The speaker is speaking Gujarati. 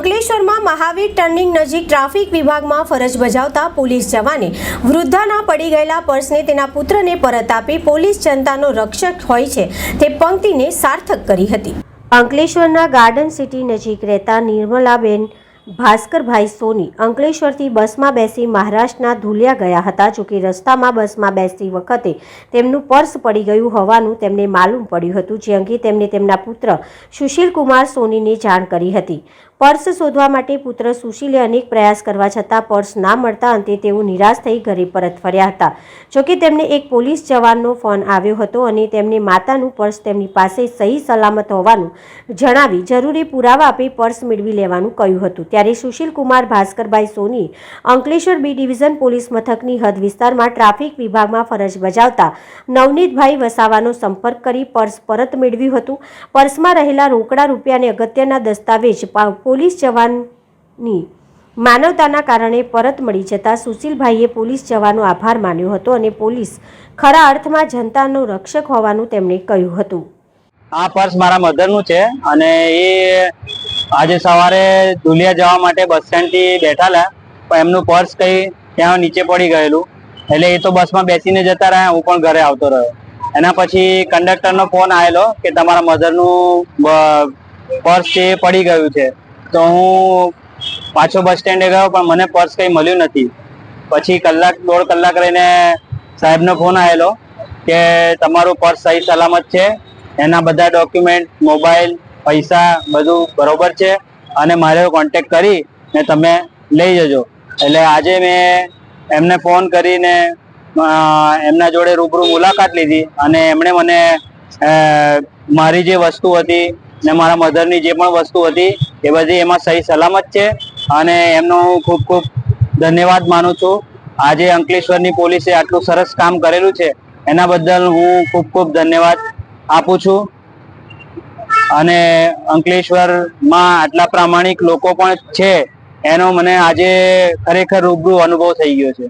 અંકલેશ્વરમાં મહાવીર ટર્નિંગ નજીક ટ્રાફિક વિભાગમાં ફરજ બજાવતા પોલીસ જવાને વૃદ્ધાના પડી ગયેલા પર્સને તેના પુત્રને પરત આપી પોલીસ જનતાનો રક્ષક હોય છે તે પંક્તિને સાર્થક કરી હતી. અંકલેશ્વરના ગાર્ડન સિટી નજીક રહેતા નિર્મલાબેન ભાસ્કરભાઈ સોની અંકલેશ્વરથી બસમાં બેસી મહારાષ્ટ્રના ધુલિયા ગયા હતા જોકે રસ્તામાં બસમાં બેસતી વખતે તેમનું પર્સ પડી ગયું હોવાનું તેમને માલુમ પડ્યું હતું, જે અંગે તેમને તેમના પુત્ર સુશીલ કુમાર સોનીને જાણ કરી હતી. પર્સ શોધવા માટે પુત્ર સુશીલે અનેક પ્રયાસ કરવા છતાં પર્સ ના મળતા અંતે તેઓ નિરાશ થઈ ઘરે પરત ફર્યા હતા. જોકે તેમને એક પોલીસ જવાનનો ફોન આવ્યો હતો અને તેમને માતાનું પર્સ તેમની પાસે સહી સલામત હોવાનું જણાવી જરૂરી પુરાવા આપી પર્સ મેળવી લેવાનું કહ્યું હતું. ત્યારે Sushil Kumar, Bhaskarbhai Soni, Ankleshwar B division police મથકની હદ વિસ્તારમાં ટ્રાફિક વિભાગમાં ફરજ બજાવતા નવનીતભાઈ વસાવાનો સંપર્ક કરી પર્સ પરત મેળવ્યું હતું. પર્સમાં રહેલા રોકડા રૂપિયા અને અગત્યના દસ્તાવેજ પોલીસ જવાનની માનવતાના કારણે પરત મળી જતાં સુશીલભાઈએ પોલીસ જવાનો આભાર માન્યો હતો અને પોલીસ ખરા અર્થમાં જનતાનો રક્ષક હોવાનું તેમણે કહ્યું હતું. આ પર્સ મારા મધરનું છે અને એ આજે સવારે ધુલિયા જવા માટે બસ સ્ટેન્ડથી બેઠાલા, પણ એમનું પર્સ કઈ ત્યાં નીચે પડી ગયેલું. એટલે એ તો બસમાં બેસીને જતા રહ્યા, હું પણ ઘરે આવતો રહ્યો. એના પછી કંડક્ટરનો ફોન આવેલો કે તમારા મધરનું પર્સ છે પડી ગયું છે. તો હું પાછો બસ સ્ટેન્ડે ગયો, પણ મને પર્સ કઈ મળ્યું નથી. પછી કલાક, દોઢ કલાક રહીને સાહેબનો ફોન આવેલો કે તમારું પર્સ સહી સલામત છે, એના બધા ડોક્યુમેન્ટ, મોબાઈલ, પૈસા બધું બરોબર છે, અને મારે કોન્ટેક કરી ને તમે લઈ જજો. એટલે આજે મેં એમને ફોન કરીને એમના જોડે રૂબરૂ મુલાકાત લીધી અને એમણે મને મારી જે વસ્તુ હતી ને મારા મધરની જે પણ વસ્તુ હતી એ બધી એમાં સહી સલામત છે અને એમનો હું ખૂબ ખૂબ ધન્યવાદ માનું છું. આજે અંકલેશ્વરની પોલીસે આટલું સરસ કામ કરેલું છે, એના બદલ હું ખૂબ ખૂબ ધન્યવાદ આપું છું. અને અંકલેશ્વરમાં આટલા પ્રામાણિક લોકો પણ છે, એનો મને આજે ખરેખર રૂબરૂ અનુભવ થઈ ગયો છે.